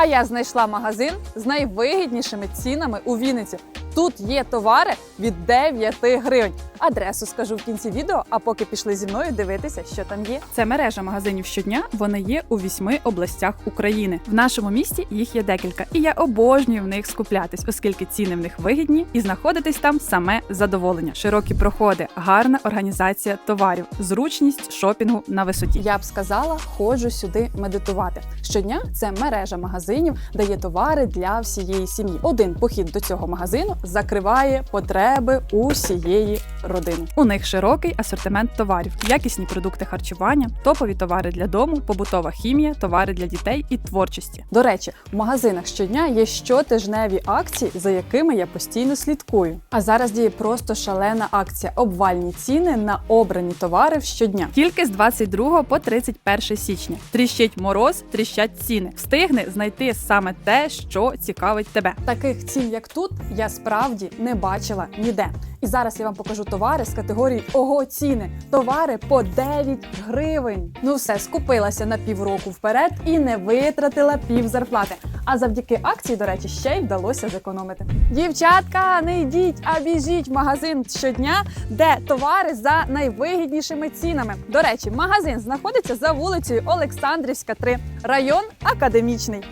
А я знайшла магазин з найвигіднішими цінами у Вінниці. Тут є товари від 9 гривень. Адресу скажу в кінці відео, а поки пішли зі мною дивитися, що там є. Це мережа магазинів щодня. Вони є у вісьми областях України. В нашому місті їх є декілька, і я обожнюю в них скуплятись, оскільки ціни в них вигідні і знаходитись там саме задоволення. Широкі проходи, гарна організація товарів, зручність шопінгу на висоті. Я б сказала, ходжу сюди медитувати. Щодня це мережа магазинів, де є товари для всієї сім'ї. Один похід до цього магазину закриває потреби усієї родини. У них широкий асортимент товарів, якісні продукти харчування, топові товари для дому, побутова хімія, товари для дітей і творчості. До речі, в магазинах щодня є щотижневі акції, за якими я постійно слідкую. А зараз діє просто шалена акція обвальні ціни на обрані товари щодня. Тільки з 22 по 31 січня. Тріщить мороз, тріщать ціни. Встигни знайти саме те, що цікавить тебе. Таких цін, як тут, я справді не бачила ніде. І зараз я вам покажу товари з категорії Ого ціни. Товари по 9 гривень. Ну все, скупилася на півроку вперед і не витратила пів зарплати. А завдяки акції, до речі, ще й вдалося зекономити. Дівчатка, не йдіть, а біжіть в магазин щодня, де товари за найвигіднішими цінами. До речі, магазин знаходиться за вулицею Олександрівська, 3, район академічний.